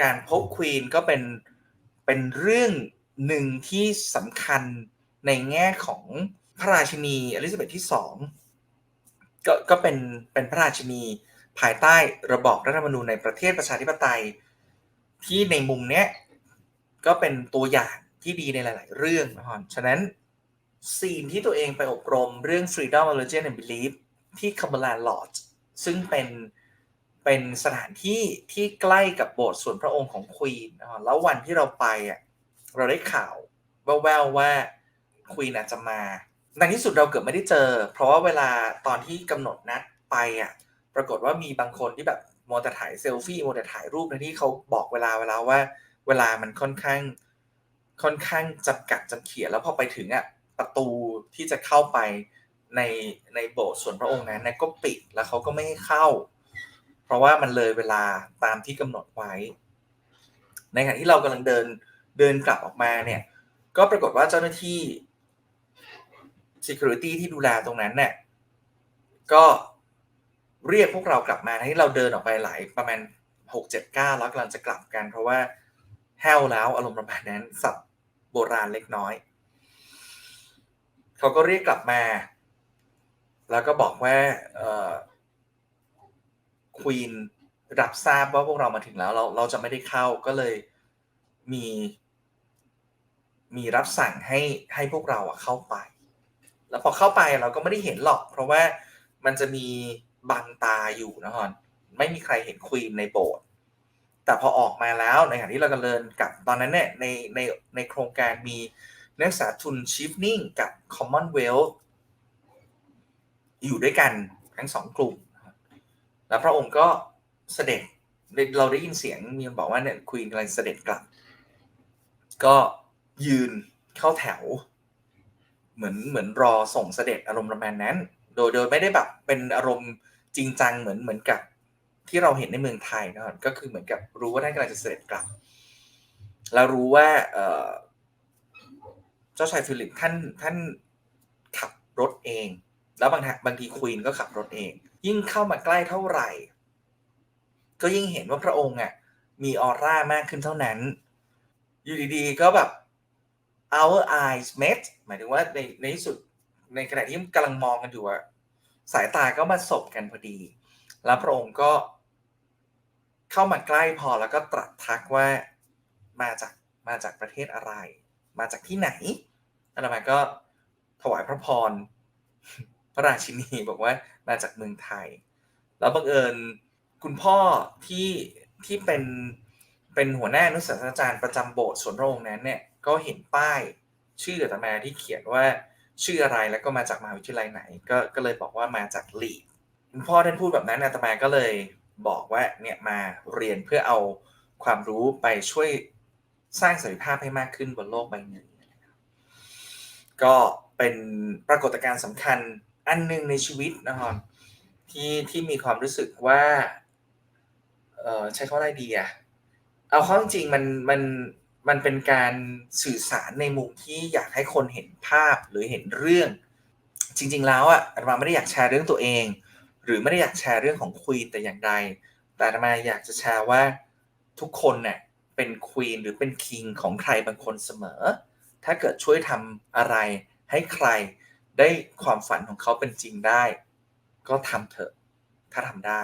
การพบควีนก็เป็นเป็นเรื่องหนึ่งที่สำคัญในแง่ของพระราชินีอลิซาเบธที่สองก็ก็เป็นเป็นพระราชินีภายใต้ระบอบรัฐธรรมนูญในประเทศประชาธิปไตย ที่ในมุมเนี้ยก็เป็นตัวอย่างที่ดีในหลาย ๆ เรื่องนะครับฉะนั้นซีนที่ตัวเองไปอบรมเรื่อง Freedom of Religion and Belief ที่ Cumberland Lodge ซึ่งเป็น เป็นสถานที่ที่ใกล้กับโบสถ์ส่วนพระองค์ของควีนแล้ววันที่เราไปอะเราได้ข่าวแววๆว่าควีนอาจจะมา ในที่สุดเราเกือบไม่ได้เจอ เพราะว่าเวลาตอนที่กำหนดนัดไปอะปรากฏว่ามีบางคนที่แบบโมแต่ถ่ายเซลฟี่โมแต่ถ่ายรูปในที่เขาบอกเวลาเวลาว่า เวลามันค่อนข้างค่อนข้างจำกัดจำเขียนแล้วพอไปถึงอะประตูที่จะเข้าไปในในโบสถ์ส่วนพระองค์นั้นก็ปิดแล้วเขาก็ไม่ให้เข้า เพราะว่ามันเลยเวลาตามที่กำหนดไว้ ในขณะที่เรากำลังเดินเดินกลับออกมาเนี่ย ก็ปรากฏว่าเจ้าหน้าที่ security ที่ดูแลตรงนั้นเนี่ยก็เรียกพวกเรากลับมาที่เราเดินออกไปหลายประมาณหกเจ็ดเก้าแล้วกำลังจะกลับกัน เพราะว่าแห้วแล้วอารมณ์ประมาณนั้นสับโบราณเล็กน้อย เขาก็เรียกกลับมา แล้วก็บอกว่า ควีนรับทราบว่าพวกเรามาถึงแล้ว เราเราจะไม่ได้เข้าก็เลยมี มีรับสั่งให้ให้พวกเราอะเข้าไป แล้วพอเข้าไปเราก็ไม่ได้เห็นหรอก เพราะว่ามันจะมีบังตาอยู่นะฮอนไม่มีใครเห็นควีนในโบสถ์แต่พอออกมาแล้วในขณะที่เรากำลังเดินกับตอนนั้นเนี่ยในในในโครงการมีนักศึกษาทุนชิฟนิ่งกับ Commonwealth อยู่ด้วยกันทั้งสองกลุ่ม แล้วพระองค์ก็เสด็จเราได้ยินเสียงมีคนบอกว่าเนี่ยควีนกำลังเสด็จกลับ ก็ยืนเข้าแถว เหมือนเหมือนรอส่งเสด็จอารมณ์ประมาณนั้น โดยโดยไม่ได้แบบเป็นอารมณ์จริงจังเหมือนเหมือนกับที่เราเห็นในเมืองไทยนะครับก็คือเหมือนกับรู้ว่าท่านกำลังจะเสด็จกลับ แล้วรู้ว่าเจ้าชายฟิลิปท่านท่านขับรถเอง แล้วบางบางทีควีนก็ขับรถเอง ยิ่งเข้ามาใกล้เท่าไหร่ ก็ยิ่งเห็นว่าพระองค์อะมีออร่ามากขึ้นเท่านั้น อยู่ดีๆก็แบบ our eyes met หมายถึงว่าในในที่สุดในขณะที่กำลังมองกันอยู่อะสายตาก็มาสบกันพอดี แล้วพระองค์ก็ เข้ามาใกล้พอแล้วก็ตรัสทักว่ามาจากมาจากประเทศอะไร มาจากที่ไหนอาตมาก็ถวายพระพร พระราชินีบอกว่ามาจากเมืองไทย แล้วบังเอิญคุณพ่อที่ที่เป็นเป็นหัวหน้านุสาสอาจารย์ประจำโบสถ์สวนพรงนั้นเนี่ยก็เห็นป้ายชื่ออาตมาที่เขียนว่าชื่ออะไรแล้วก็มาจากมหาวิทยาลัยไหน ก็ก็เลยบอกว่ามาจากลีดคุณพ่อท่านพูดแบบนั้นอาตมาก็เลยบอกว่าเนี่ยมาเรียนเพื่อเอาความรู้ไปช่วยสร้างสันติภาพให้มากขึ้นบนโลกใบนี้ก็เป็นปรากฏการณ์สำคัญ อันหนึ่งในชีวิตนะครับที่ที่มีความรู้สึกว่า เออใช้ขาอะไรดีอะเอาข้อจริงมันมันมันเป็นการสื่อสารในมุมที่อยากให้คนเห็นภาพหรือเห็นเรื่อง จริง ๆ แล้วอะอามาไม่ได้อยากแชร์เรื่องตัวเอง หรือไม่ได้อยากแชร์เรื่องของควีนแต่อย่างใด แต่อามาอยากจะแชร์ว่าทุกคนเนี่ยเป็นควีนหรือเป็นคิงของใครบางคนเสมอ ถ้าเกิดช่วยทำอะไรให้ใคร ได้ความฝันของเขาเป็นจริงได้ ก็ทำเถอะ ถ้าทำได้